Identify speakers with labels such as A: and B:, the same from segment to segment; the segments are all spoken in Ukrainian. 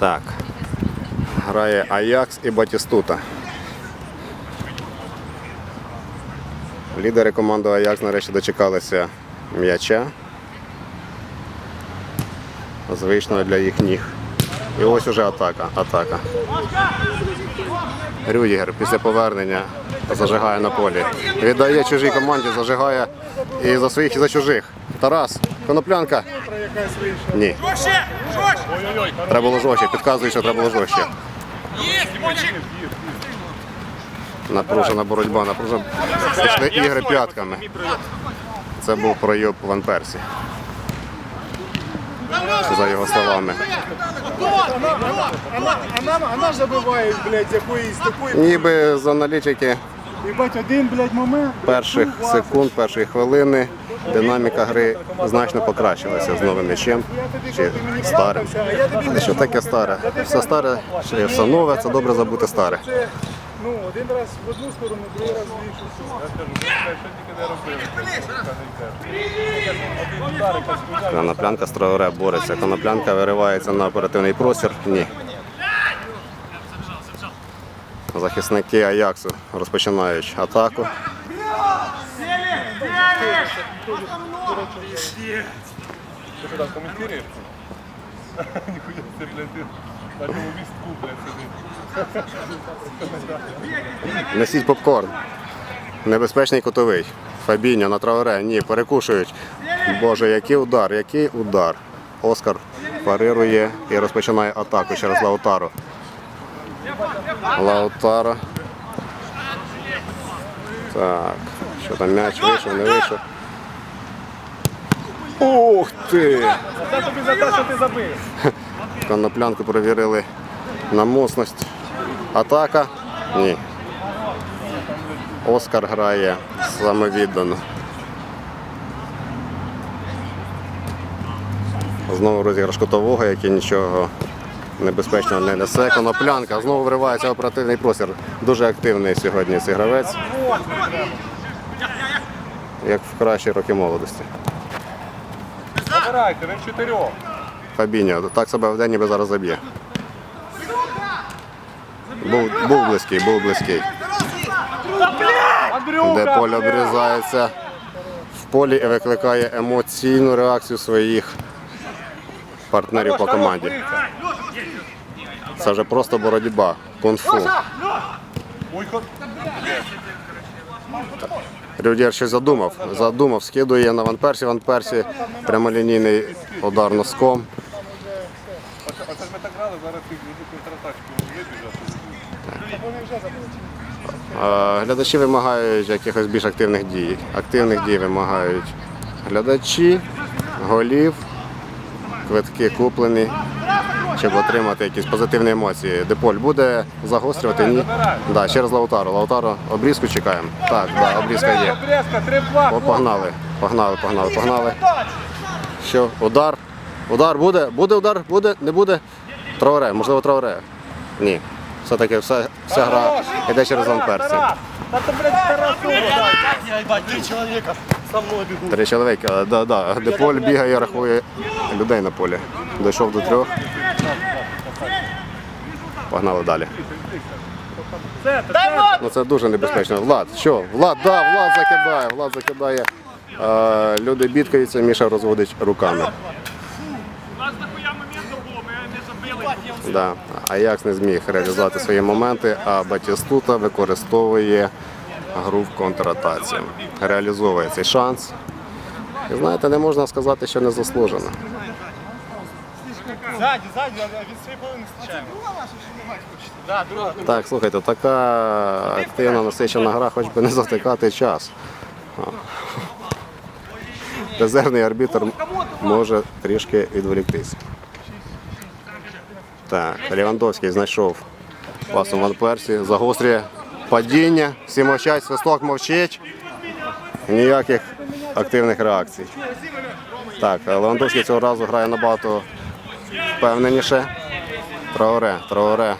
A: Так. Грає Аякс і Батістута. Лідери команди Аякс нарешті дочекалися м'яча. Звичного для їх ніг. І ось уже атака. Атака. Рюдігер після повернення зажигає на полі. Віддає чужій команді, зажигає і за своїх, і за чужих. Тарас, коноплянка. Ні. Треба було жорстче, підказує, що треба було жорстче. Напружена боротьба, напружена. Пішли ігри п'ятками. Це був пройоб Ван Персі. За його словами.
B: Вона, забиває, блядь, якоїсь такої.
A: Ніби з аналітики перших секунд, першої хвилини динаміка гри значно покращилася з новим м'ячем чи старим. Але що таке старе? Все старе чи все нове, це добре забути старе.
B: Ну, один раз в одну сторону, другий раз в іншу сторону.
A: Коноплянка з бореться. Коноплянка виривається на оперативний простір. Ні. Захисники Аяксу розпочинають атаку.
C: Ты что там комментируешь? Нихуя себе, блядь, ты на этому мистку, блядь, сидишь.
A: Несіть попкорн. Небезпечний кутовий. Фабіньо на траоре. Ні, перекушують. Боже, який удар, який удар. Оскар парирує і розпочинає атаку через Лаутаро. Лаутаро. Так, що там м'яч вийшов, не вийшов. Ух ти!
B: Це тобі за те, що ти забив.
A: Коноплянку перевірили на моцність. Атака? Ні. Оскар грає самовіддано. Знову розіграш кутового, який нічого небезпечного не несе. Коноплянка знову вривається оперативний простір. Дуже активний сьогодні цей гравець. Як в кращі роки молодості.
C: Забирайте, ви в чотирьох.
A: Фабіньо, так себе веде, ніби зараз заб'є. Був, був близький, був близький. Де поле обрізається в полі і викликає емоційну реакцію своїх партнерів по команді. Це вже просто боротьба, кунг-фу. Рюдєр щось задумав. Задумав, скидує на Ван Персі. Ван Персі прямолінійний удар носком. Глядачі вимагають якихось більш активних дій. Активних дій вимагають глядачі, голів, квитки куплені, щоб отримати якісь позитивні емоції. Деполь буде загострювати? Ні. Да, через Лаутаро. Лаутаро обрізку чекаємо. Так, да, обрізка є. О, погнали, погнали, погнали, погнали. Що, удар? Удар буде? Буде удар? Буде? Не буде? Траоре, можливо, траоре. Ні. Все-таки все, вся гра йде через
D: ебать, три
A: чоловіки, да, да. Деполь бігає, рахує людей на полі. Дійшов до трьох. Погнали далі. Ну це дуже небезпечно. Влад, що? Влад, да, Влад закидає, Влад закидає. Е, люди бідкаються, Міша розводить руками. Да. Аякс не зміг реалізувати свої моменти, а Батістута використовує гру в контратаці. Реалізовує цей шанс. І знаєте, не можна сказати, що не заслужено.
B: Ззаді, ззаді, а від своєї половини зустрічаємо. Да, друга.
A: Так, слухайте, така активна насичена гра, хоч би не затикати час. А. Резервний арбітр може трішки відволіктися. Так, Лівандовський знайшов пасом Ван Персі, загострює падіння, всі мовчать, свисток мовчить. Ніяких активних реакцій. Так, Левандовський цього разу грає набагато впевненіше. Траоре, Траоре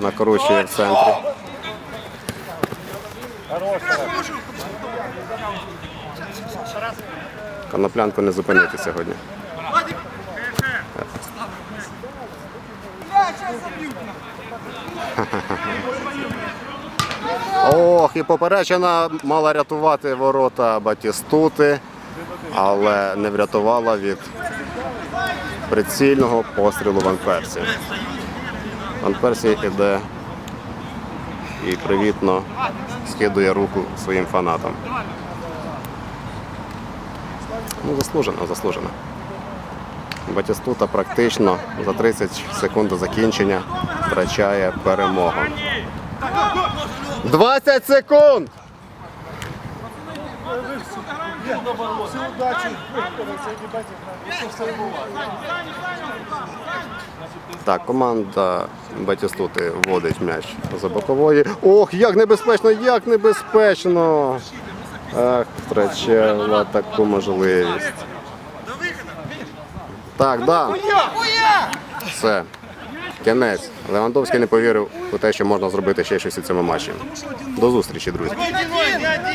A: накручує в центрі. Коноплянку не зупинити сьогодні. Ох, і поперечина мала рятувати ворота Батістути, але не врятувала від прицільного пострілу Ван Персі. Ван Персі іде і привітно скидує руку своїм фанатам. Ну, заслужено, заслужено. Батістута практично за 30 секунд до закінчення втрачає перемогу. 20 секунд! Так, команда Батістути вводить м'яч за бокової. Ох, як небезпечно, як небезпечно! Ах, втрачала таку можливість. Так, да. Все. Кінець. Левандовський не повірив у те, що можна зробити ще щось у цьому матчі. До зустрічі, друзі.